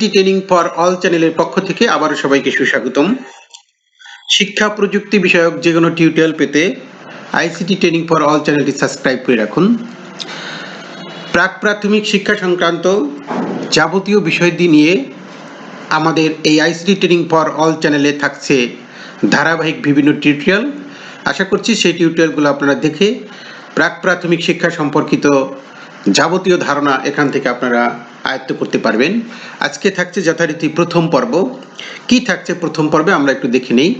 ICT training for all চ্যানেলের পক্ষ থেকে আবারও সবাইকে সুস্বাগতম। শিক্ষা প্রযুক্তি বিষয়ক যে কোনো টিউটোরিয়াল পেতে আইসিটি ট্রেনিং ফর অল চ্যানেলটি সাবস্ক্রাইব করে রাখুন। প্রাক প্রাথমিক শিক্ষা সংক্রান্ত যাবতীয় বিষয়টি নিয়ে আমাদের এই আইসিটি ট্রেনিং ফর অল চ্যানেলে থাকছে ধারাবাহিক বিভিন্ন টিউটোরিয়াল আশা করছি সেই টিউটোরিয়ালগুলো আপনারা দেখে প্রাক প্রাথমিক শিক্ষা সম্পর্কিত যাবতীয় ধারণা এখান থেকে আপনারা আয়ত্ত করতে পারবেন। আজকে থাকছে যথারীতি প্রথম পর্ব। কি থাকছে প্রথম পর্বে আমরা একটু দেখে নেই।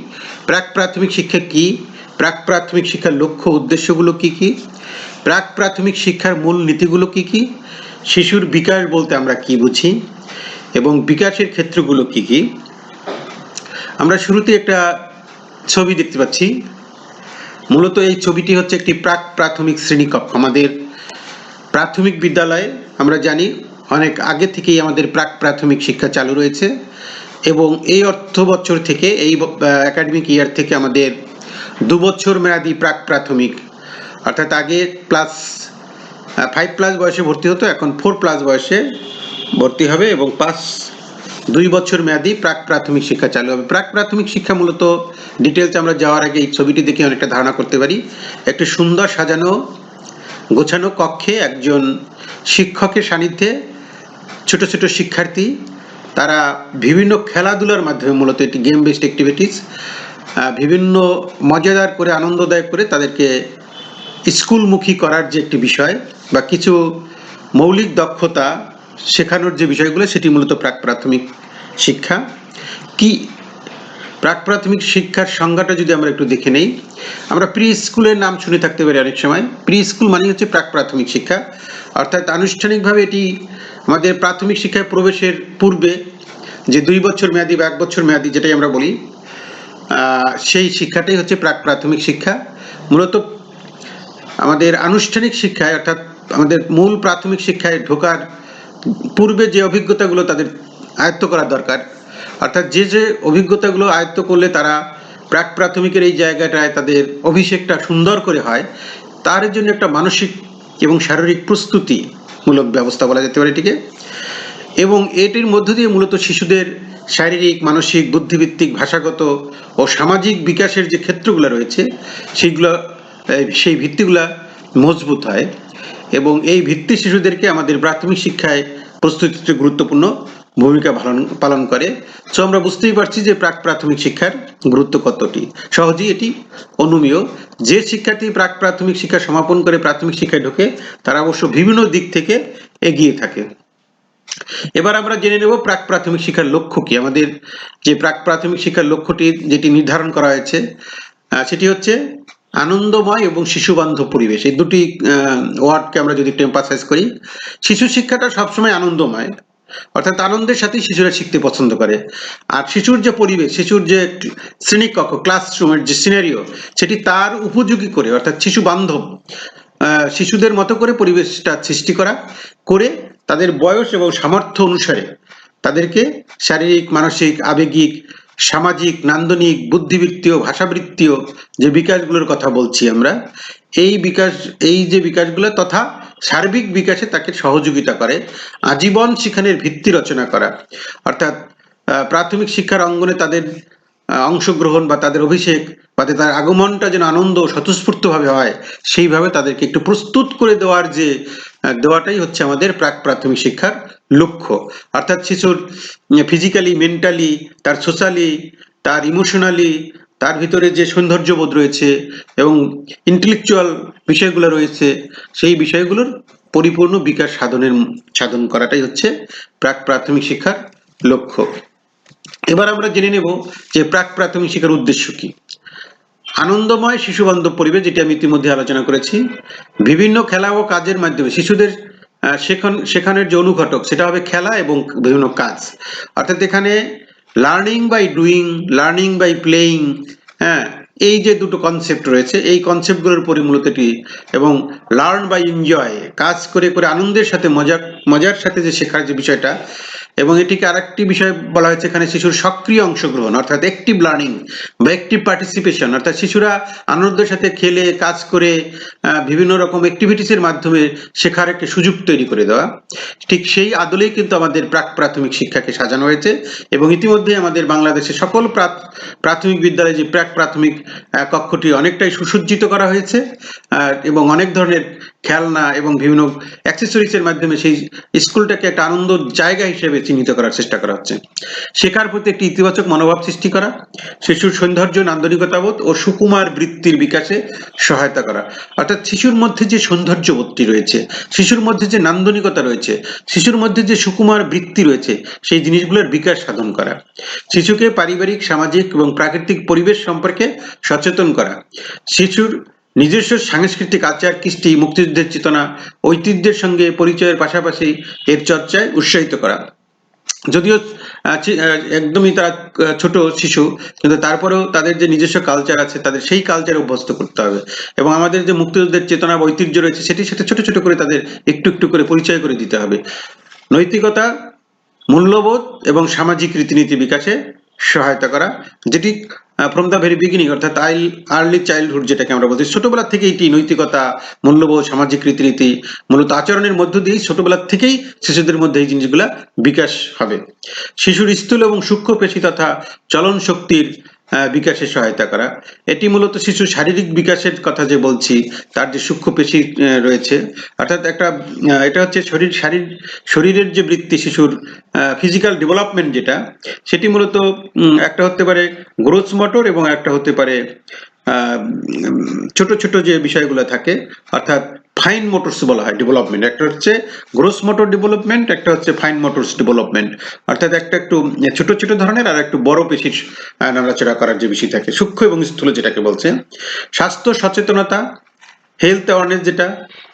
প্রাক প্রাথমিক শিক্ষা কি? প্রাক প্রাথমিক শিক্ষার লক্ষ্য উদ্দেশ্যগুলো কি কি? প্রাক প্রাথমিক শিক্ষার মূল নীতিগুলো কি কি? শিশুর বিকাশ বলতে আমরা কি বুঝি? এবং বিকাশের ক্ষেত্রগুলো কি কি? আমরা শুরুতে একটা ছবি দেখতে পাচ্ছি। মূলত এই ছবিটি হচ্ছে একটি প্রাক প্রাথমিক শ্রেণীকক্ষ আমাদের প্রাথমিক বিদ্যালয়ে আমরা জানি অনেক আগে থেকেই আমাদের প্রাক প্রাথমিক শিক্ষা চালু রয়েছে এবং এই অর্থ বছর থেকে, এই একাডেমিক ইয়ার থেকে আমাদের দু বছর মেয়াদি প্রাক প্রাথমিক, অর্থাৎ আগে প্লাস ফাইভ প্লাস বয়সে ভর্তি হতো, এখন ফোর প্লাস বয়সে ভর্তি হবে এবং পাঁচ, দুই বছর মেয়াদি প্রাক প্রাথমিক শিক্ষা চালু হবে। প্রাক প্রাথমিক শিক্ষা মূলত ডিটেলস আমরা যাওয়ার আগে এই ছবিটি দেখে অনেকটা ধারণা করতে পারি। একটি সুন্দর সাজানো, গোছানো কক্ষে একজন শিক্ষকের সান্নিধ্যে ছোট ছোট শিক্ষার্থী, তারা বিভিন্ন খেলাধুলার মাধ্যমে মূলত এটি গেম বেসড অ্যাক্টিভিটিস বিভিন্ন মজাদার করে, আনন্দদায়ক করে তাদেরকে স্কুলমুখী করার যে একটি বিষয় বা কিছু মৌলিক দক্ষতা শেখানোর যে বিষয়গুলো, সেটি মূলত প্রাক প্রাথমিক শিক্ষা। কি প্রাক প্রাথমিক শিক্ষার সংজ্ঞাটা যদি আমরা একটু দেখে নেই, আমরা প্রি স্কুলের নাম শুনে থাকতে পারি অনেক সময়। প্রি স্কুল মানে হচ্ছে প্রাক প্রাথমিক শিক্ষা। অর্থাৎ আনুষ্ঠানিকভাবে এটি আমাদের প্রাথমিক শিক্ষায় প্রবেশের পূর্বে যে দুই বছর মেয়াদি বা এক বছর মেয়াদি যেটাই আমরা বলি সেই শিক্ষাটাই হচ্ছে প্রাক প্রাথমিক শিক্ষা। মূলত আমাদের আনুষ্ঠানিক শিক্ষায় অর্থাৎ আমাদের মূল প্রাথমিক শিক্ষায় ঢোকার পূর্বে যে অভিজ্ঞতাগুলো তাদের আয়ত্ত করা দরকার, অর্থাৎ যে যে অভিজ্ঞতাগুলো আয়ত্ত করলে তারা প্রাক প্রাথমিকের এই জায়গাটায় তাদের অভিষেকটা সুন্দর করে হয়, তার জন্য একটা মানসিক এবং শারীরিক প্রস্তুতিমূলক ব্যবস্থা বলা যেতে পারে এটিকে। এবং এটির মধ্য দিয়ে মূলত শিশুদের শারীরিক, মানসিক বুদ্ধিভিত্তিক ভাষাগত ও সামাজিক বিকাশের যে ক্ষেত্রগুলো রয়েছে, সেইগুলো সেই ভিত্তিগুলা মজবুত হয়। এবং এই ভিত্তি শিশুদেরকে আমাদের প্রাথমিক শিক্ষায় প্রস্তুতিতে গুরুত্বপূর্ণ ভূমিকা পালন করে। সো আমরা বুঝতেই পারছি যে প্রাক প্রাথমিক শিক্ষার গুরুত্ব কতটি। সহজেই এটি অনুমীয়। যে শিক্ষার্থী প্রাক প্রাথমিক শিক্ষা সমাপন করে প্রাথমিক শিক্ষায় ঢোকে, তারা অবশ্য বিভিন্ন দিক থেকে এগিয়ে থাকে। এবার আমরা জেনে নেব প্রাক প্রাথমিক শিক্ষার লক্ষ্য কি। আমাদের যে প্রাক প্রাথমিক শিক্ষার লক্ষ্যটি যেটি নির্ধারণ করা হয়েছে সেটি হচ্ছে আনন্দময় এবং শিশু বান্ধব পরিবেশ। এই দুটি ওয়ার্ডকে আমরা যদি একটু এম্পাসাইজ করি, শিশু শিক্ষাটা সবসময় আনন্দময়। অর্থাৎ আনন্দের সাথেই শিশুরা শিখতে পছন্দ করে। আর শিশুর যে পরিবেশ, শিশুর যে শ্রেণীকক্ষ ক্লাসরুমের যে সিনারিও সেটি তার উপযোগী করে, অর্থাৎ শিশু বান্ধব শিশুদের মতো করে পরিবেশটা সৃষ্টি করা, করে তাদের বয়স এবং সামর্থ্য অনুসারে তাদেরকে শারীরিক, মানসিক, আবেগিক, সামাজিক, নান্দনিক, বুদ্ধিবৃত্তীয়, ভাষাবৃত্তীয় যে বিকাশগুলোর কথা বলছি আমরা, এই বিকাশ, এই যে বিকাশগুলো তথা সার্বিক বিকাশে তাকে সহযোগিতা করে, আজীবন শিক্ষানের ভিত্তি রচনা করা। অর্থাৎ প্রাথমিক শিক্ষার অঙ্গনে তাদের অংশগ্রহণ বা তাদের অভিষেক, বা তাদের আগমনটা যেন আনন্দ স্বতঃস্ফূর্তভাবে হয়, সেইভাবে তাদেরকে একটু প্রস্তুত করে দেওয়ার যে দেওয়াটাই হচ্ছে আমাদের প্রাক প্রাথমিক শিক্ষার লক্ষ্য। অর্থাৎ শিশুর ফিজিক্যালি মেন্টালি তার সোশ্যালি তার ইমোশনালি তার ভিতরে যে সৌন্দর্যবোধ রয়েছে এবং ইন্টেলেকচুয়াল বিষয়গুলো রয়েছে, সেই বিষয়গুলোর পরিপূর্ণ বিকাশ সাধনের, সাধন করাটাই হচ্ছে প্রাক প্রাথমিক শিক্ষার লক্ষ্য। এবার আমরা জেনে নেব যে প্রাক প্রাথমিক শিক্ষার উদ্দেশ্য কি। আনন্দময় শিশু বান্ধব পরিবেশ যেটি আমি ইতিমধ্যে আলোচনা করেছি, বিভিন্ন খেলা ও কাজের মাধ্যমে শিশুদের শেখান, শেখানোর যে অনুঘটক সেটা হবে খেলা এবং বিভিন্ন কাজ। অর্থাৎ এখানে learning by doing learning by playing হ্যাঁ এই যে দুটো কনসেপ্ট রয়েছে, এই কনসেপ্টগুলোর পরিমূলত মূলত এটি, এবং লার্ন বা এনজয় কাজ করে করে আনন্দের সাথে মজা, মজার সাথে যে শেখার যে বিষয়টা এবং এটিকে আরেকটি বিষয় বলা হয়েছে, এখানে শিশুর সক্রিয় অংশগ্রহণ, অর্থাৎ একটিভ লার্নিং বা একটিভ পার্টিসিপেশন অর্থাৎ শিশুরা আনন্দের সাথে খেলে, কাজ করে বিভিন্ন রকম অ্যাক্টিভিটিসের মাধ্যমে শেখার একটি সুযোগ তৈরি করে দেওয়া। ঠিক সেই আদলেই কিন্তু আমাদের প্রাক প্রাথমিক শিক্ষাকে সাজানো হয়েছে এবং ইতিমধ্যে আমাদের বাংলাদেশে সকল প্রাথ- প্রাথমিক বিদ্যালয়ে যে প্রাক প্রাথমিক কক্ষটি অনেকটাই সুসজ্জিত করা হয়েছে এবং অনেক ধরনের খেলনা এবং বিভিন্ন অ্যাক্সেসরিজের মাধ্যমে সেই স্কুলটাকে একটা আনন্দ জায়গা হিসেবে চিহ্নিত করার চেষ্টা করা হচ্ছে। শেখার প্রতি একটি ইতিবাচক মনোভাব সৃষ্টি করা, শিশুর সৌন্দর্য, নান্দনিকতাবোধ ও সুকুমার বৃত্তির বিকাশে সহায়তা করা। অর্থাৎ শিশুর মধ্যে যে সৌন্দর্যবোধটি রয়েছে, শিশুর মধ্যে যে নান্দনিকতা রয়েছে, শিশুর মধ্যে যে সুকুমার বৃত্তি রয়েছে, সেই জিনিসগুলোর বিকাশ সাধন করা। শিশুকে পারিবারিক, সামাজিক এবং প্রাকৃতিক পরিবেশ সম্পর্কে সচেতন করা। শিশুর নিজস্ব সাংস্কৃতিক আচার, কৃষ্টি, মুক্তিযুদ্ধের চেতনা, ঐতিহ্যের সঙ্গে পরিচয়ের পাশাপাশি এর চর্চায় উৎসাহিত করা। যদিও একদমই তারা ছোট শিশু, কিন্তু তারপরেও তাদের যে নিজস্ব কালচার আছে, তাদের সেই কালচারে অভ্যস্ত করতে হবে। এবং আমাদের যে মুক্তিযুদ্ধের চেতনা বা ঐতিহ্য রয়েছে, সেটির সাথে ছোট ছোট করে তাদের একটু একটু করে পরিচয় করে দিতে হবে। নৈতিকতা, মূল্যবোধ এবং সামাজিক রীতিনীতি বিকাশে সহায়তা করা, যেটি ফ্রম দ্য ভেরি বিগিনিং অর্থাৎ আইল আর্লি চাইল্ডহুড যেটাকে আমরা বলছি। ছোটবেলা থেকে এটি নৈতিকতা, মূল্যবোধ, সামাজিক রীতিনীতি, মূলত আচরণের মধ্য দিয়েই ছোটবেলা থেকেই শিশুদের মধ্যে এই জিনিসগুলা বিকাশ হবে। শিশুর স্থূল এবং সূক্ষ্ম পেশি তথা চলন শক্তির বিকাশে সহায়তা করা। এটি মূলত শিশুর শারীরিক বিকাশের কথা যে বলছি, তার যে সূক্ষ্ম পেশি রয়েছে। অর্থাৎ একটা এটা হচ্ছে শরীর, শারীর, শরীরের যে বৃত্তি শিশুর ফিজিক্যাল ডেভেলপমেন্ট যেটা, সেটি মূলত একটা হতে পারে গ্রোথ মোটর এবং একটা হতে পারে ছোট ছোট যে বিষয়গুলো থাকে, অর্থাৎ ফাইন মোটরস বলা হয় ডেভেলপমেন্ট একটা হচ্ছে গ্রোস মোটর ডেভেলপমেন্ট একটা হচ্ছে ফাইন মোটরস ডেভেলপমেন্ট অর্থাৎ একটা একটু ছোট ছোট ধরনের আর একটু বড় পেশির নাড়াচাড়া করার যে বিষয় থাকে, সূক্ষ্ম এবং স্থূল যেটাকে বলছে। স্বাস্থ্য সচেতনতা হেলথ অ্যাওয়ারনেস যেটা,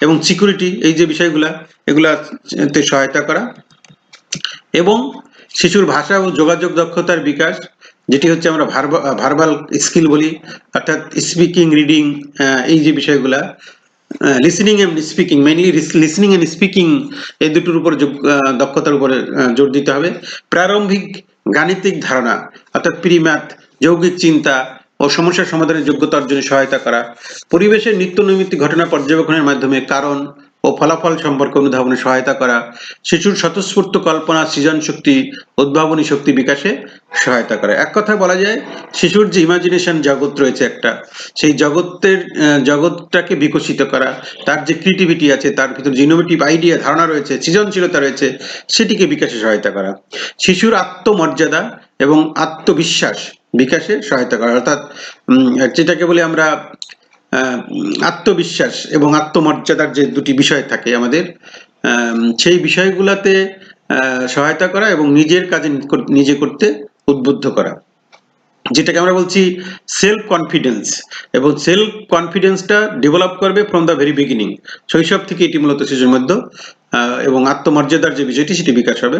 এবং সিকিউরিটি এই যে বিষয়গুলা, এগুলাতে সহায়তা করা। এবং শিশুর ভাষা ও যোগাযোগ দক্ষতার বিকাশ, যেটি হচ্ছে আমরা ভার্বাল স্কিল বলি, অর্থাৎ স্পিকিং রিডিং এই যে বিষয়গুলা listening and speaking mainly listening and speaking এই দুটোর উপর দক্ষতার উপরে জোর দিতে হবে। প্রারম্ভিক গাণিতিক ধারণা, অর্থাৎ প্রিম্যাথ যৌগিক চিন্তা ও সমস্যা সমাধানের যোগ্যতা অর্জনে সহায়তা করা। পরিবেশের নিত্য নৈমিত্তিক ঘটনা পর্যবেক্ষণের মাধ্যমে কারণ ও ফলাফল সম্পর্কে অনুধাবনে সহায়তা করা, শিশুর স্বতঃস্ফূর্ত কল্পনা সৃজন শক্তি উদ্ভাবনী শক্তি বিকাশে সহায়তা করা। এক কথায় বলা যায়, শিশুর যে ইমাজিনেশন জগৎ রয়েছে একটা, সেই জগতের জগৎটাকে বিকশিত করা, তার যে ক্রিয়েটিভিটি আছে, তার ভিতর যে ইনোভেটিভ আইডিয়া ধারণা রয়েছে, সৃজনশীলতা রয়েছে, সেটিকে বিকাশে সহায়তা করা। শিশুর আত্মমর্যাদা এবং আত্মবিশ্বাস বিকাশে সহায়তা করা। অর্থাৎ যেটাকে বলে আমরা আত্মবিশ্বাস এবং আত্মমর্যাদার যে দুটি বিষয় থাকে আমাদের সেই বিষয়গুলোতে সহায়তা করা এবং নিজের কাজে নিজে করতে উদ্বুদ্ধ করা। যেটাকে আমরা বলছি সেলফ কনফিডেন্স এবং সেলফ কনফিডেন্সটা ডেভেলপ করবে ফ্রম দ্য ভেরি বিগিনিং শৈশব থেকে এটি মূলত শিশুর মধ্যে এবং আত্মমর্যাদার যে বিষয়টি সেটি বিকাশ হবে।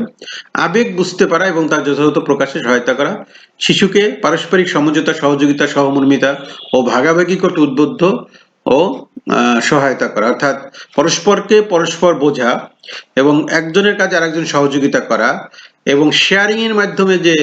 আবেগ বুঝতে পারা এবং তার যথাযথ প্রকাশে সহায়তা করা। শিশুকে পারস্পরিক সমঝোতা, সহযোগিতা, সহমর্মিতা ও ভাগাভাগি করতে উদ্বুদ্ধ ও সহায়তা করা। অর্থাৎ পরস্পরকে পরস্পর বোঝা এবং একজনের কাজে আরেকজন সহযোগিতা করা এবং শেয়ারিং এর মাধ্যমে যে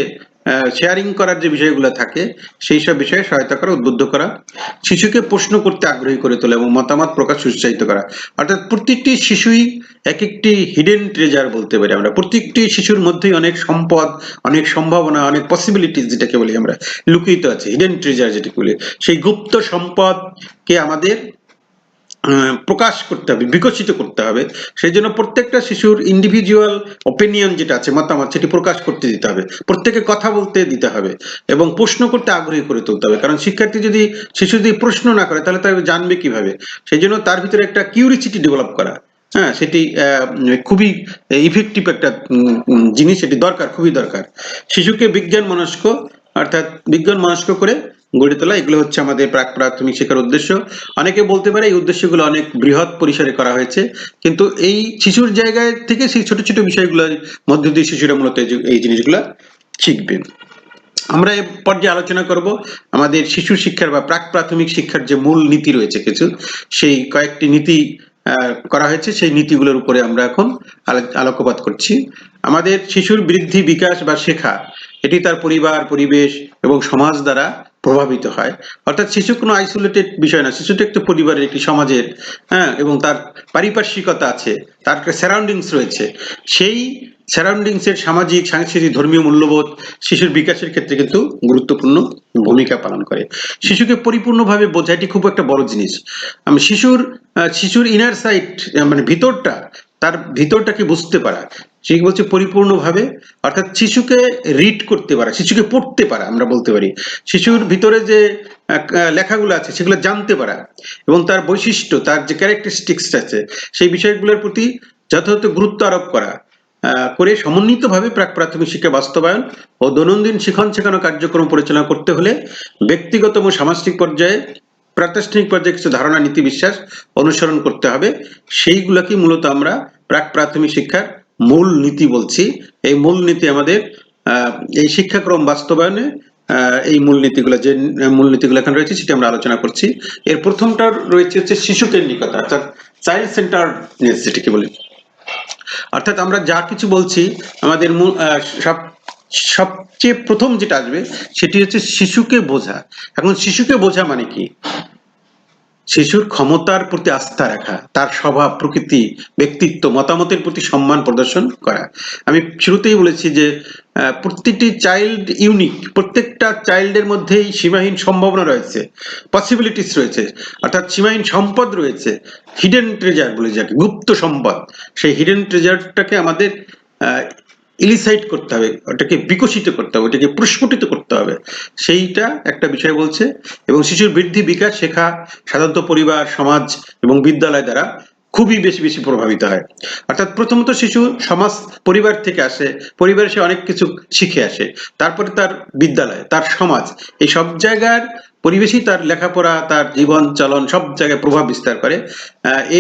শেয়ারিং করার যে বিষয়গুলো থাকে, সেই সব বিষয়ে সহায়তা করা, উদ্বুদ্ধ করা, শিশুকে প্রশ্ন করতে আগ্রহী করে তোলা এবং মতামত প্রকাশ উৎসাহিত করা। অর্থাৎ প্রত্যেকটি শিশুই এক একটি হিডেন ট্রেজার বলতে পারি আমরা। প্রত্যেকটি শিশুর মধ্যেই অনেক সম্পদ, অনেক সম্ভাবনা, অনেক পসিবিলিটিস যেটাকে বলি আমরা, লুকিত আছে হিডেন ট্রেজার যেটাকে বলি। সেই গুপ্ত সম্পদকে আমাদের প্রকাশ করতে হবে, বিকশিত করতে হবে। সেই জন্য প্রত্যেকটা শিশুর ইন্ডিভিজুয়াল ওপিনিয়ন যেটা আছে, মতামত, সেটি প্রকাশ করতে দিতে হবে। প্রত্যেকে কথা বলতে দিতে হবে এবং প্রশ্ন করতে আগ্রহী করে তুলতে হবে। কারণ শিক্ষার্থী যদি, শিশু যদি প্রশ্ন না করে, তাহলে তারা জানবে কীভাবে? সেই জন্য তার ভিতরে একটা কিউরিসিটি ডেভেলপ করা। হ্যাঁ সেটি খুবই ইফেক্টিভ একটা জিনিস এটি দরকার, খুবই দরকার। শিশুকে বিজ্ঞান মনস্ক অর্থাৎ বিজ্ঞান মনস্ক করে গড়ে তোলা, এগুলো হচ্ছে আমাদের প্রাক প্রাথমিক শিক্ষার উদ্দেশ্য। অনেকে বলতে পারে এই উদ্দেশ্যগুলো অনেক বৃহৎ পরিসরে করা হয়েছে, কিন্তু এই শিশুর জায়গায় থেকে সেই ছোট ছোট বিষয়গুলোর মধ্য দিয়ে শিশুরা মূলত এই জিনিসগুলো শিখবে। আমরা এ পর্যায়ে আলোচনা করব আমাদের শিশু শিক্ষার বা প্রাক প্রাথমিক শিক্ষার যে মূল নীতি রয়েছে কিছু, সেই কয়েকটি নীতি করা হয়েছে। সেই নীতিগুলোর উপরে আমরা এখন আলো- আলোকপাত করছি। আমাদের শিশুর বৃদ্ধি, বিকাশ বা শেখা, এটি তার পরিবার, পরিবেশ এবং সমাজ দ্বারা প্রভাবিত হয়। অর্থাৎ শিশু কোনো আইসোলেটেড বিষয় না, শিশুটা একটি পরিবারের, একটি সমাজের হ্যাঁ এবং তার পারিপার্শ্বিকতা আছে, তার সারাউন্ডিংস রয়েছে। সেই সারাউন্ডিংস এর সামাজিক, সাংস্কৃতিক, ধর্মীয় মূল্যবোধ শিশুর বিকাশের ক্ষেত্রে কিন্তু গুরুত্বপূর্ণ ভূমিকা পালন করে। শিশুকে পরিপূর্ণভাবে বোঝা, এটি খুব একটা বড় জিনিস। শিশুর শিশুর ইনার সাইড মানে ভিতরটা তার ভিতরটাকে বুঝতে পারা। সে বলছে? পরিপূর্ণভাবে, অর্থাৎ শিশুকে রিড করতে পারা, শিশুকে পড়তে পারা আমরা বলতে পারি। শিশুর ভিতরে যে লেখাগুলো আছে সেগুলো জানতে পারা এবং তার বৈশিষ্ট্য, তার যে ক্যারেক্টারিস্টিক্স আছে, সেই বিষয়গুলোর প্রতি যথাযথ গুরুত্ব আরোপ করা করে সমন্বিতভাবে প্রাক প্রাথমিক শিক্ষা বাস্তবায়ন ও দৈনন্দিন শিখন শেখানো কার্যক্রম পরিচালনা করতে হলে ব্যক্তিগত এবং সামাজিক পর্যায়ে প্রাতিষ্ঠানিক পর্যায়ে কিছু ধারণা, নীতি বিশ্বাস অনুসরণ করতে হবে। সেইগুলোকে মূলত আমরা প্রাক প্রাথমিক শিক্ষার মূল নীতি বলছি। এই মূল নীতি আমাদের এই শিক্ষাক্রম বাস্তবায়নে এই মূলনীতিগুলো যে মূলনীতিগুলো এখানে রয়েছে সেটা আমরা আলোচনা করছি। এর প্রথমটা রয়েছে হচ্ছে শিশু কেন্দ্রিকতা অর্থাৎ চাইল্ড সেন্টারনেস যেটাকে বলি। অর্থাৎ আমরা যা কিছু বলছি, আমাদের মূল- সব সবচেয়ে প্রথম যেটা আসবে, সেটি হচ্ছে শিশুকে বোঝা। এখন শিশুকে বোঝা মানে কি? শিশুর ক্ষমতার প্রতি আস্থা রাখা, তার স্বভাব, প্রকৃতি, ব্যক্তিত্ব, মতামতের প্রতি সম্মান প্রদর্শন করা। আমি শুরুতেই বলেছি যে প্রতিটি চাইল্ড ইউনিক, প্রত্যেকটা চাইল্ডের মধ্যেই সীমাহীন সম্ভাবনা রয়েছে পসিবিলিটিস রয়েছে, অর্থাৎ সীমাহীন সম্পদ রয়েছে হিডেন ট্রেজার বলে যাকে, গুপ্ত সম্পদ। সেই হিডেন ট্রেজারটাকে আমাদের ইলিসাইট করতে হবে, ওটাকে বিকশিত করতে হবে, ওটাকে প্রস্ফুটিত করতে হবে। সেইটা একটা বিষয় বলছে, এবং শিশুর বৃদ্ধি, বিকাশ শেখা সাধারণত পরিবার, সমাজ এবং বিদ্যালয় দ্বারা খুবই বেশি বেশি প্রভাবিত হয়। অর্থাৎ প্রথমত শিশু সমাজ, পরিবার থেকে আসে, পরিবারে সে অনেক কিছু শিখে আসে। তারপরে তার বিদ্যালয়, তার সমাজ, এই সব জায়গার পরিবেশই তার লেখাপড়া, তার জীবন চলন সব জায়গায় প্রভাব বিস্তার করে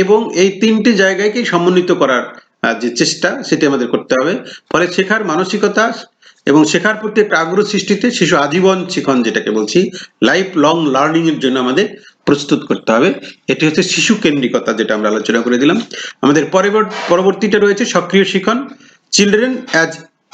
এবং এই তিনটি জায়গাকেই সমন্বিত করার যে চেষ্টা সেটি আমাদের করতে হবে। ফলে শেখার মানসিকতা এবং শেখার প্রতি একটা আগ্রহ সৃষ্টিতে শিশু আজীবন শিখন যেটাকে বলছি লাইফ লং লার্নিং এর জন্য আমাদের প্রস্তুত করতে হবে। এটি হচ্ছে শিশু কেন্দ্রিকতা যেটা আমরা আলোচনা করে দিলাম। আমাদের পরবর্তী পরবর্তীটা রয়েছে সক্রিয় শিখন চিলড্রেন অ্যাজ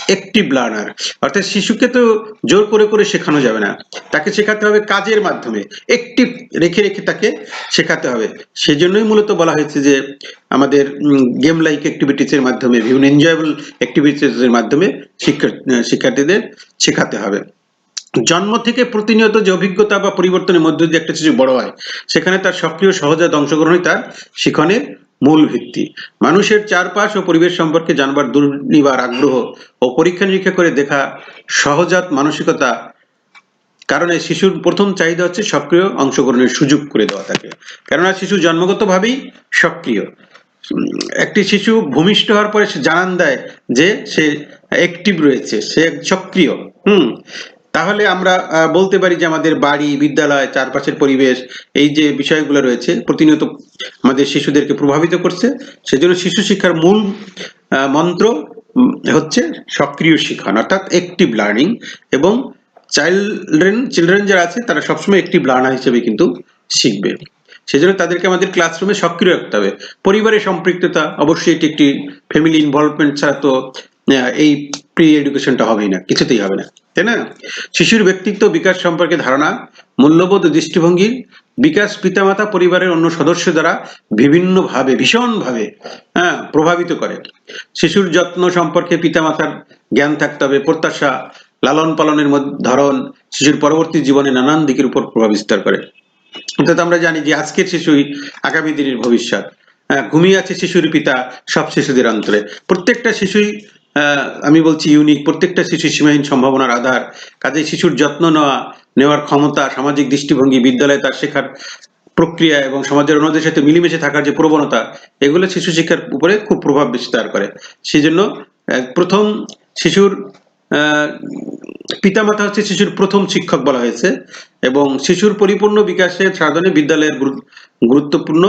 অ্যাক্টিভ লার্নার অর্থাৎ শিশুকে তো জোর করে করে শেখানো যাবে না। তাকে শেখাতে হবে কাজের মাধ্যমে। একটিভ রেখে রেখে তাকে শেখাতে হবে। সেজন্যই মূলত বলা হয়েছে যে, আমাদের গেম লাইক অ্যাক্টিভিটিস এর মাধ্যমে, বিভিন্ন এনজয়েবল অ্যাক্টিভিটিস এর মাধ্যমে শিক্ষা, শিক্ষার্থীদের শেখাতে হবে। জন্ম থেকে প্রতিনিয়ত যে অভিজ্ঞতা বা পরিবর্তনের মধ্য দিয়ে একটা শিশু বড় হয়, সেখানে তার সক্রিয় সহজাত অংশগ্রহণই তার শিখনের মূল ভিত্তি। মানুষের চারপাশ ও পরিবেশ সম্পর্কে জানবার দুর্নিবার আগ্রহ ও পরীক্ষা নিরীক্ষা করে দেখা সহজাত মানসিকতা কারণে শিশুর প্রথম চাহিদা হচ্ছে সক্রিয় অংশগ্রহণের সুযোগ করে দেওয়া থাকে কেননা শিশু জন্মগতভাবেই সক্রিয়। একটি শিশু ভূমিষ্ঠ হওয়ার পরে সে জানান দেয় যে সে অ্যাক্টিভ রয়েছে, সে সক্রিয়। হুম। তাহলে আমরা বলতে পারি যে আমাদের বাড়ি, বিদ্যালয়, চারপাশের পরিবেশ, এই যে বিষয়গুলো রয়েছে, প্রতিনিয়ত আমাদের শিশুদেরকে প্রভাবিত করছে। সেজন্য শিশু শিক্ষার মূল মন্ত্র হচ্ছে সক্রিয় শিক্ষণ, অর্থাৎ অ্যাক্টিভ লার্নিং এবং চাইল্ড্রেন চিলড্রেন যারা আছে, তারা সবসময় অ্যাক্টিভ লার্নার হিসেবে কিন্তু শিখবে। সেজন্য তাদেরকে আমাদের ক্লাসরুমে সক্রিয় রাখতে হবে। পরিবারের সম্পৃক্ততা, অবশ্যই এটি একটি ফ্যামিলি ইনভলভমেন্ট ছাড়া তো এই প্রি এডুকেশনটা হবেই না কিছুতেই হবে না তাই না? শিশুর ব্যক্তিত্ব বিকাশ সম্পর্কে ধারণা মূল্যবোধ দৃষ্টিভঙ্গির বিকাশ পিতামাতা পরিবারের অন্য সদস্য দ্বারা বিভিন্নভাবে ভীষণভাবে হ্যাঁ প্রভাবিত করে। শিশুর যত্ন সম্পর্কে পিতামাতার জ্ঞান থাকতে হবে প্রত্যাশা লালন পালনের ধরন শিশুর পরবর্তী জীবনে নানান দিকের উপর প্রভাব বিস্তার করে। অর্থাৎ আমরা জানি যে আজকের শিশুই আগামী দিনের ভবিষ্যৎ। আহ, ঘুমিয়ে আছে শিশুর পিতা সব শিশুদের অন্তরে প্রত্যেকটা শিশুই আমি বলছি ইউনিক প্রত্যেকটা শিশু সীমাহীন সম্ভাবনার আধার। কাজে শিশুর যত্ন নেওয়া, নেওয়ার ক্ষমতা, সামাজিক দৃষ্টিভঙ্গি, বিদ্যালয়ে তার শেখার প্রক্রিয়া এবং সমাজের অন্যদের সাথে মিলেমিশে থাকার যে প্রবণতা, এগুলো শিশু শিক্ষার উপরে খুব প্রভাব বিস্তার করে। সেই জন্য প্রথম শিশুর পিতামাতা হচ্ছে শিশুর প্রথম শিক্ষক বলা হয়েছে এবং শিশুর পরিপূর্ণ বিকাশে সাধনে বিদ্যালয়ের গুরুত্বপূর্ণ।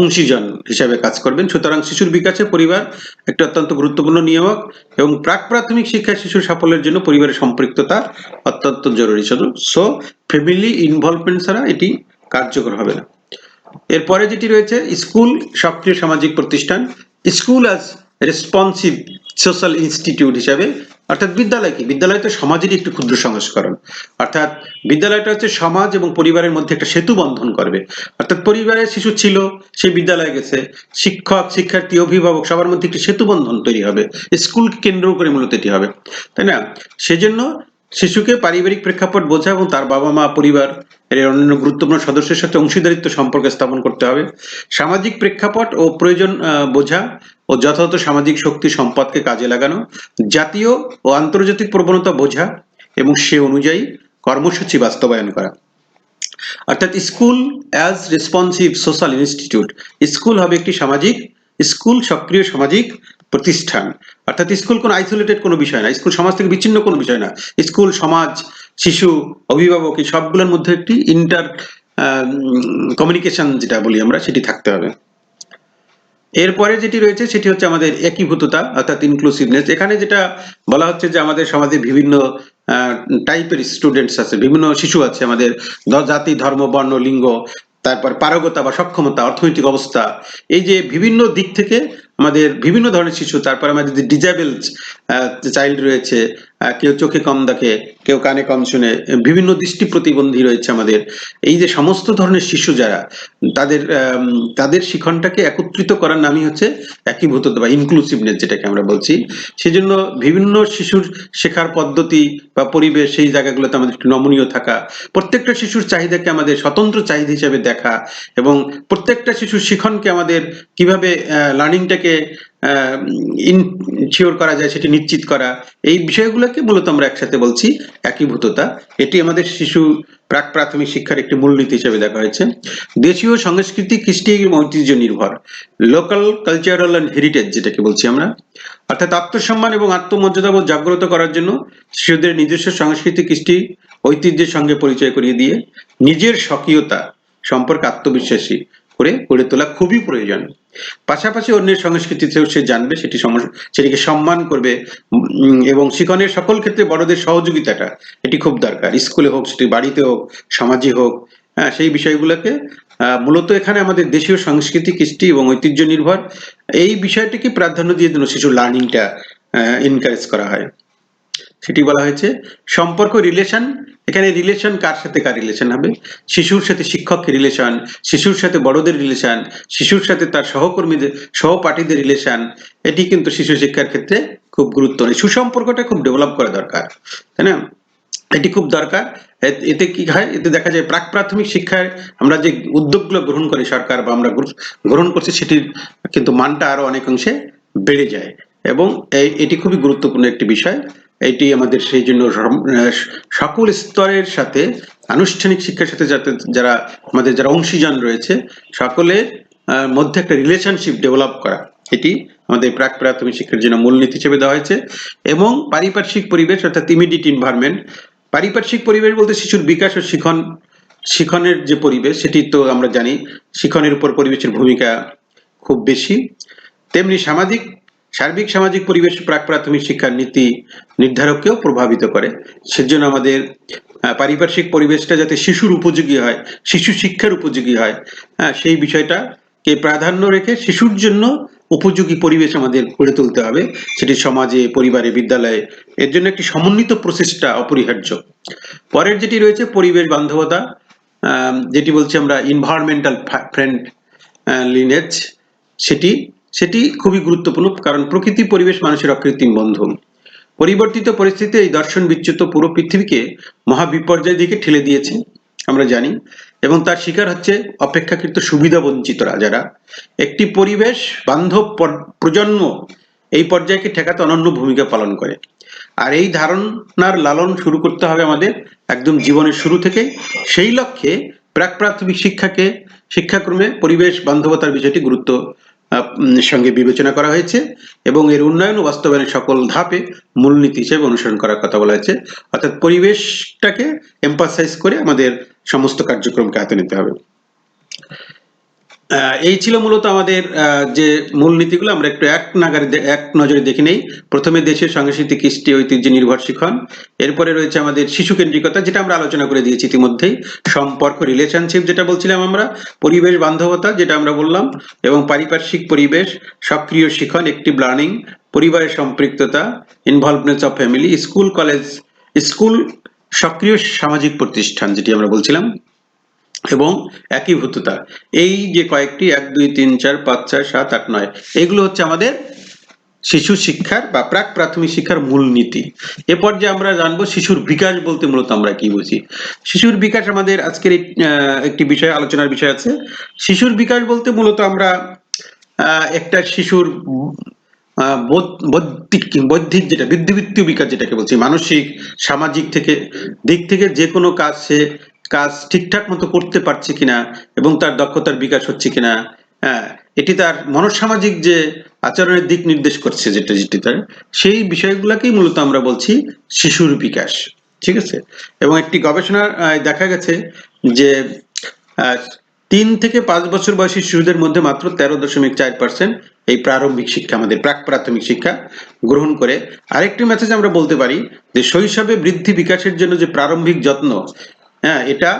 অংশীজন হিসাবে কাজ করবেন। সুতরাং শিশুর বিকাশে পরিবার একটি অত্যন্ত গুরুত্বপূর্ণ নিয়ামক এবং প্রাক প্রাথমিক শিক্ষায় শিশুর সাফল্যের জন্য পরিবারের সম্পৃক্ততা অত্যন্ত জরুরি। সো ফ্যামিলি ইনভলভমেন্ট ছাড়া এটি কার্যকর হবে না। এরপরে যেটি রয়েছে, স্কুল সক্রিয় সামাজিক প্রতিষ্ঠান। School as responsive social institute হিসাবে অর্থাৎ বিদ্যালয় কি? বিদ্যালয় তো সমাজেরই একটি ক্ষুদ্র সংস্করণ। অর্থাৎ বিদ্যালয়টা হচ্ছে সমাজ এবং পরিবারের মধ্যে একটা সেতু বন্ধন করবে। অর্থাৎ পরিবারের শিশু ছিল, সে বিদ্যালয়ে গেছে। শিক্ষক, শিক্ষার্থী, অভিভাবক সবার মধ্যে একটি সেতু বন্ধন তৈরি হবে। স্কুল কেন্দ্র করে মূলত এটি হবে। তাই না? সেজন্য শিশুকে পারিবারিক প্রেক্ষাপট বোঝা এবং তার বাবা মা পরিবার এর অন্যান্য গুরুত্বপূর্ণ সদস্যের সাথে অংশীদারিত্ব সম্পর্ক স্থাপন করতে হবে। সামাজিক প্রেক্ষাপট ও প্রয়োজন বোঝা ও যথাযথ সামাজিক শক্তি সম্পদকে কাজে লাগানো, জাতীয় ও আন্তর্জাতিক প্রবণতা বোঝা এবং সে অনুযায়ী কর্মসূচি বাস্তবায়ন করা। অর্থাৎ school as responsive social institute school হবে একটি সামাজিক, স্কুল সক্রিয় সামাজিক প্রতিষ্ঠান। অর্থাৎ স্কুল কোনো আইসোলেটেড কোনো বিষয় না, স্কুল সমাজ থেকে বিচ্ছিন্ন কোনো বিষয় না। স্কুল, সমাজ, শিশু, অভিভাবক এই সবগুলোর মধ্যে একটি ইন্টার কমিউনিকেশন যেটা বলি আমরা, সেটি থাকতে হবে। এরপরে যেটি রয়েছে, সেটি হচ্ছে আমাদের একীভূততা, অর্থাৎ ইনক্লুসিভনেস এখানে যেটা বলা হচ্ছে যে আমাদের সমাজে বিভিন্ন টাইপের স্টুডেন্টস আছে, বিভিন্ন শিশু আছে, আমাদের জাতি, ধর্ম, বর্ণ, লিঙ্গ, তারপর পারগতা বা সক্ষমতা, অর্থনৈতিক অবস্থা। এই যে বিভিন্ন দিক থেকে আমাদের বিভিন্ন ধরনের শিশু, তারপর আমাদের যে ডিজেবল চাইল্ড রয়েছে কেউ চোখে কম দেখে, কেউ কানে কম শুনে, বিভিন্ন দৃষ্টি প্রতিবন্ধী রয়েছে আমাদের। এই যে সমস্ত ধরনের শিশু যারা, তাদের তাদের শিখনটাকে একত্রিত করার নামই হচ্ছে একীভূততা বা ইনক্লুসিভনেস যেটাকে আমরা বলছি। সেজন্য বিভিন্ন শিশুর শেখার পদ্ধতি বা পরিবেশ সেই জায়গাগুলোতে আমাদের একটু নমনীয় থাকা, প্রত্যেকটা শিশুর চাহিদাকে আমাদের স্বতন্ত্র চাহিদা হিসেবে দেখা এবং প্রত্যেকটা শিশুর শিখনকে আমাদের কীভাবে লার্নিংটাকে ইনশিওর করা যায়, সেটি নিশ্চিত করা। এই বিষয়গুলোকে মূলত আমরা একসাথে বলছি, একীভূততা। এটি আমাদের শিশু প্রাক প্রাথমিক শিক্ষার একটি মূলনীতি হিসেবে দেখা হয়েছে। দেশীয় সংস্কৃতি কৃষ্টি এবং ঐতিহ্য নির্ভর লোকাল কালচারাল অ্যান্ড হেরিটেজ যেটাকে বলছি আমরা। অর্থাৎ আত্মসম্মান এবং আত্মমর্যাদাবোধ জাগ্রত করার জন্য শিশুদের নিজস্ব সংস্কৃতি কৃষ্টি, ঐতিহ্যের সঙ্গে পরিচয় করিয়ে দিয়ে নিজের স্বকীয়তা সম্পর্কে আত্মবিশ্বাসী করে গড়ে তোলা খুবই প্রয়োজন। পাশাপাশি অন্যের সংস্কৃতিতেও সে জানবে, সেটি সেটিকে সম্মান করবে এবং শিখনের সকল ক্ষেত্রে বড়দের সহযোগিতাটা, এটি খুব দরকার। স্কুলে হোক, সেটি বাড়িতে হোক, সমাজে হোক হ্যাঁ সেই বিষয়গুলোকে মূলত এখানে আমাদের দেশীয় সংস্কৃতি, কৃষ্টি এবং ঐতিহ্য নির্ভর। এই বিষয়টিকে প্রাধান্য দিয়ে যেন শিশুর লার্নিংটা এনকারেজ করা হয়। সেটি বলা হয়েছে, সম্পর্ক রিলেশন এখানে রিলেশন কার সাথে কার রিলেশন হবে? শিশুর সাথে শিক্ষকের রিলেশন শিশুর সাথে বড়দের রিলেশন শিশুর সাথে তার সহকর্মীদের, সহপাঠীদের রিলেশন এটি কিন্তু শিশু শিক্ষার ক্ষেত্রে খুব গুরুত্ব নেই। সুসম্পর্কটা খুব ডেভেলপ করা দরকার, তাই না? এটি খুব দরকার। এতে কি হয়? এতে দেখা যায় প্রাক প্রাথমিক শিক্ষায় আমরা যে উদ্যোগগুলো গ্রহণ করি সরকার বা আমরা গ্রহণ করছি সেটির কিন্তু মানটা আরও অনেক অংশে বেড়ে যায়। এবং এটি খুবই গুরুত্বপূর্ণ একটি বিষয়। এটি আমাদের সেই জন্য সকল স্তরের সাথে, আনুষ্ঠানিক শিক্ষার সাথে যাতে যারা, আমাদের যারা অংশীজন রয়েছে সকলের মধ্যে একটা রিলেশনশিপ ডেভেলপ করা। এটি আমাদের প্রাক প্রাথমিক শিক্ষার জন্য মূলনীতি হিসেবে দেওয়া হয়েছে। এবং পারিপার্শ্বিক পরিবেশ অর্থাৎ ইমিডিয়েট এনভায়রনমেন্ট পারিপার্শ্বিক পরিবেশ বলতে শিশুর বিকাশ ও শিখন, শিখনের যে পরিবেশ, সেটি তো আমরা জানি, শিখনের উপর পরিবেশের ভূমিকা খুব বেশি। তেমনি সামাজিক সার্বিক সামাজিক পরিবেশ প্রাক প্রাথমিক শিক্ষার নীতি নির্ধারককেও প্রভাবিত করে। সেজন্য আমাদের পারিপার্শ্বিক পরিবেশটা যাতে শিশুর উপযোগী হয়, শিশু শিক্ষার উপযোগী হয় হ্যাঁ সেই বিষয়টাকে প্রাধান্য রেখে শিশুর জন্য উপযোগী পরিবেশ আমাদের গড়ে তুলতে হবে। সেটি সমাজে, পরিবারে, বিদ্যালয়ে, এর জন্য একটি সমন্বিত প্রচেষ্টা অপরিহার্য। পরের যেটি রয়েছে, পরিবেশ বান্ধবতা যেটি বলছি আমরা ইনভায়রনমেন্টাল ফ্রেন্ড লিনেজ সেটি সেটি খুবই গুরুত্বপূর্ণ, কারণ প্রকৃতি, পরিবেশ, মানুষের অকৃত্রিম বন্ধু। পরিবর্তিত পরিস্থিতিতে এই দর্শন বিচ্যুত পুরো পৃথিবীকে মহাবিপর্যয়ের দিকে ঠেলে দিয়েছে, আমরা জানি, এবং তার শিকার হচ্ছে অপেক্ষাকৃত সুবিধা বঞ্চিতরা যারা একটি পরিবেশ বান্ধব পর- প্রজন্ম এই পর্যায়কে ঠেকাতে অনন্য ভূমিকা পালন করে। আর এই ধারণার লালন শুরু করতে হবে আমাদের একদম জীবনের শুরু থেকে। সেই লক্ষ্যে প্রাক প্রাথমিক শিক্ষাকে, শিক্ষাক্রমে পরিবেশ বান্ধবতার বিষয়টি গুরুত্ব সঙ্গে বিবেচনা করা হয়েছে এবং এর উন্নয়ন ও বাস্তবায়নের সকল ধাপে মূলনীতি হিসেবে অনুসরণ করার কথা বলা হয়েছে। অর্থাৎ পরিবেশটাকে এম্পাসাইজ করে আমাদের সমস্ত কার্যক্রমকে হাতে নিতে হবে। এই ছিল মূলত আমাদের যে মূলনীতিগুলো আমরা একটু এক নাগারে এক নজরে দেখে নেই। প্রথমে দেশের সাংস্কৃতিক কৃষ্টি, ঐতিহ্য নির্ভর শিখন। এরপরে রয়েছে আমাদের শিশু কেন্দ্রিকতা যেটা আমরা আলোচনা করে দিয়েছি ইতিমধ্যেই। সম্পর্ক রিলেশনশিপ যেটা বলছিলাম আমরা। পরিবেশ বান্ধবতা, যেটা আমরা বললাম। এবং পারিপার্শ্বিক পরিবেশ, সক্রিয় শিখন, একটি লার্নিং পরিবারের সম্পৃক্ততা involveness of family school college school সক্রিয় সামাজিক প্রতিষ্ঠান, যেটি আমরা বলছিলাম। এবং একীভূততা। এই যে কয়েকটি, এক, দুই, তিন, চার, পাঁচ, ছয়, সাত, আট, নয়, এগুলো হচ্ছে আমাদের শিশু শিক্ষার বা প্রাক প্রাথমিক শিক্ষার মূল নীতি। এ পর্যায়ে আমরা জানব শিশুর বিকাশ বলতে মূলত আমরা কি বুঝি। শিশুর বিকাশ আমাদের আজকের একটি বিষয়, আলোচনার বিষয় আছে। শিশুর বিকাশ বলতে মূলত আমরা একটা শিশুর বৌদ্ধিক বৌদ্ধিক যেটা, বুদ্ধিবৃত্তীয় বিকাশ যেটাকে বলছি, মানসিক, সামাজিক থেকে, দিক থেকে যে কোনো কাজ সে কাজ ঠিকঠাক মতো করতে পারছে কিনা এবং তার দক্ষতার বিকাশ হচ্ছে কিনা হ্যাঁ এটি তার মনসামাজিক যে আচরণের দিক নির্দেশ করছে যেটা যেটি তার, সেই বিষয়গুলোকেই মূলত আমরা বলছি শিশুর বিকাশ, ঠিক আছে? এবং একটি গবেষণা দেখা গেছে যে তিন থেকে পাঁচ বছর বয়সী শিশুদের মধ্যে মাত্র তেরো দশমিক চার পার্সেন্ট এই প্রারম্ভিক শিক্ষা, আমাদের প্রাক প্রাথমিক শিক্ষা গ্রহণ করে। আরেকটি মেসেজ আমরা বলতে পারি যে শৈশবে বৃদ্ধি বিকাশের জন্য যে প্রারম্ভিক যত্ন হ্যাঁ এটা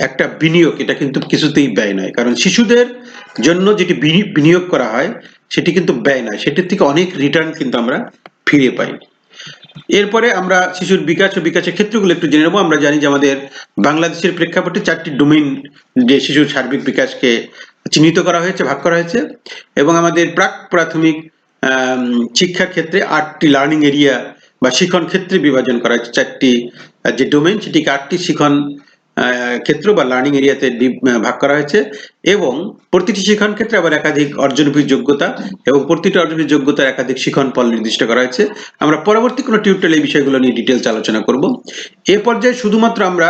একটা বিনিয়োগ, এটা কিন্তু কিছুতেই ব্যয় নয়। কারণ শিশুদের জন্য যেটি বিনিয়োগ করা হয়, সেটি কিন্তু ব্যয় নয়। সেটির থেকে অনেক রিটার্ন কিন্তু আমরা ফিরে পাই। এরপরে আমরা শিশুর বিকাশ ও বিকাশের ক্ষেত্রগুলো একটু জেনে নেব। আমরা জানি যে আমাদের বাংলাদেশের প্রেক্ষাপটে চারটি ডোমেইন যে শিশুর সার্বিক বিকাশকে চিহ্নিত করা হয়েছে, ভাগ করা হয়েছে এবং আমাদের প্রাক প্রাথমিক শিক্ষার ক্ষেত্রে আটটি লার্নিং এরিয়া বা শিখন ক্ষেত্রে বিভাজন করা হয়েছে চারটি যে ডোমেন সেটিকে আটটি শিখন ক্ষেত্র বা লার্নিং এরিয়াতে ভাগ করা হয়েছে এবং প্রতিটি শিখন ক্ষেত্রে আবার একাধিক অর্জনভী যোগ্যতা এবং প্রতিটি অর্জনভী যোগ্যতার একাধিক শিখন ফল নির্দিষ্ট করা হয়েছে। আমরা পরবর্তী কোনো টিউটোরিয়াল এই বিষয়গুলো নিয়ে ডিটেলস আলোচনা করব। এ পর্যায়ে শুধুমাত্র আমরা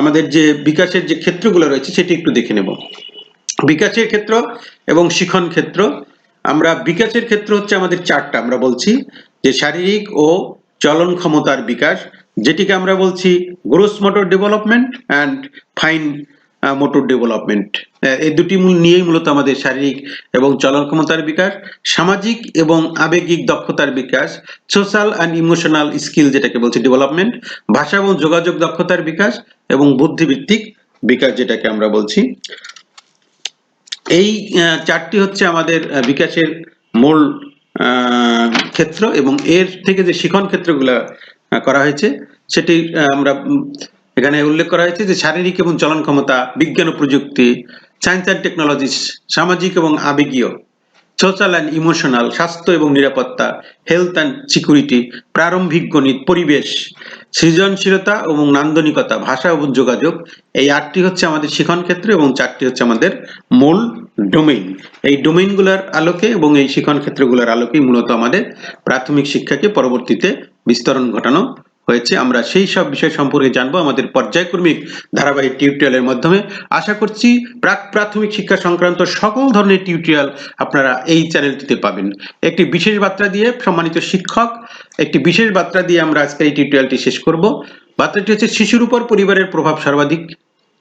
আমাদের যে বিকাশের যে ক্ষেত্রগুলো রয়েছে সেটি একটু দেখে নেব। বিকাশের ক্ষেত্র এবং শিখন ক্ষেত্র। আমরা বিকাশের ক্ষেত্র হচ্ছে আমাদের চারটা, আমরা বলছি যে শারীরিক ও চলন ক্ষমতার বিকাশ, যেটিকে আমরা বলছি gross motor development and fine motor development এই দুটি মূল নিয়েই মূলত আমাদের শারীরিক এবং চলন ক্ষমতার বিকাশ, সামাজিক এবং আবেগিক দক্ষতার বিকাশ সোশ্যাল অ্যান্ড ইমোশনাল স্কিল যেটাকে বলছি ডেভেলপমেন্ট ভাষা এবং যোগাযোগ দক্ষতার বিকাশ এবং বুদ্ধিভিত্তিক বিকাশ যেটাকে আমরা বলছি। এই চারটি হচ্ছে আমাদের বিকাশের মূল ক্ষেত্র এবং এর থেকে যে শিখন ক্ষেত্রগুলো করা হয়েছে, সেটি আমরা এখানে উল্লেখ করা হয়েছে যে শারীরিক এবং চলন ক্ষমতা, বিজ্ঞান ও প্রযুক্তি সায়েন্স অ্যান্ড টেকনোলজি সামাজিক এবং আবেগীয় সোশ্যাল অ্যান্ড ইমোশনাল স্বাস্থ্য এবং নিরাপত্তা হেলথ অ্যান্ড সিকিউরিটি প্রারম্ভিক গণিত, পরিবেশ সৃজনশীলতা এবং নান্দনিকতা, ভাষা এবং যোগাযোগ, এই আটটি হচ্ছে আমাদের শিখন ক্ষেত্র এবং চারটি হচ্ছে আমাদের মূল ডোমেইন। এই ডোমেইনগুলোর আলোকে এবং এই শিখন ক্ষেত্রগুলোর আলোকেই মূলত আমাদের প্রাথমিক শিক্ষাকে পরবর্তীতে বিস্তরণ ঘটানো হয়েছে। আমরা সেই সব বিষয় সম্পর্কে জানব আমাদের পর্যায়ক্রমিক ধারাবাহিক টিউটোরিয়ালের মাধ্যমে। আশা করছি প্রাক প্রাথমিক শিক্ষা সংক্রান্ত সকল ধরনের টিউটোরিয়াল আপনারা এই চ্যানেলটিতে পাবেন। একটি বিশেষ বার্তা দিয়ে সম্মানিত শিক্ষক, একটি বিশেষ বার্তা দিয়ে আমরা আজকে এই টিউটোরিয়ালটি শেষ করব। বার্তাটি হচ্ছে, শিশুর উপর পরিবারের প্রভাব সর্বাধিক,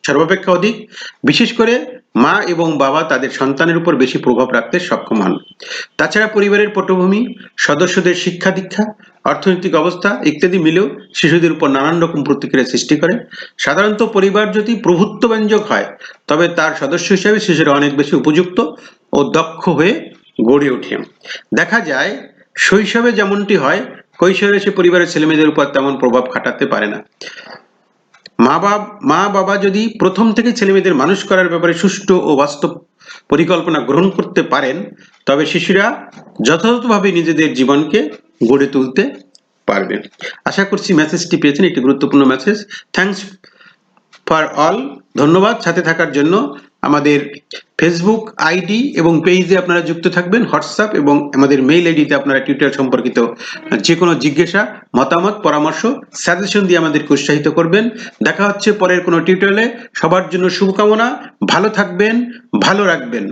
সর্বাপেক্ষা অধিক। বিশেষ করে মা এবং বাবা তাদের সন্তানের উপর বেশি প্রভাব রাখতে সক্ষম হন। তাছাড়া পরিবারের পটভূমি, সদস্যদের শিক্ষা দীক্ষা অর্থনৈতিক অবস্থা ইত্যাদি মিলেও শিশুদের উপর নানান রকম প্রতিক্রিয়া সৃষ্টি করে। সাধারণত পরিবার যদি প্রভুত্ব ব্যঞ্জক হয়, তবে তার সদস্য হিসেবে শিশুরা অনেক বেশি উপযুক্ত ও দক্ষ হয়ে গড়ে ওঠে। দেখা যায়, শৈশবে যেমনটি হয়, কৈশোরে সে পরিবারের ছেলেমেয়েদের উপর তেমন প্রভাব খাটাতে পারে না। মা বাবা মা বাবা যদি প্রথম থেকে ছেলেমেয়েদের মানুষ করার ব্যাপারে সুষ্ঠু ও বাস্তব পরিকল্পনা গ্রহণ করতে পারেন, তবে শিশুরা যথাযথভাবে নিজেদের জীবনকে গড়ে তুলতে পারবে আশা করছি মেসেজটি পেয়েছেন, একটি গুরুত্বপূর্ণ মেসেজ থ্যাঙ্কস ফর অল ধন্যবাদ। সাথে থাকার জন্য আমাদের ফেসবুক আইডি এবং পেজে আপনারা যুক্ত থাকবেন হোয়াটসঅ্যাপ এবং আমাদের মেইল আইডিতে আপনারা টিউটার সম্পর্কিত যে কোনো জিজ্ঞাসা, মতামত, পরামর্শ সাজেশন দিয়ে আমাদেরকে উৎসাহিত করবেন। দেখা হচ্ছে পরের কোনো টিউটোরিয়ালে সবার জন্য শুভকামনা। ভালো থাকবেন, ভালো রাখবেন।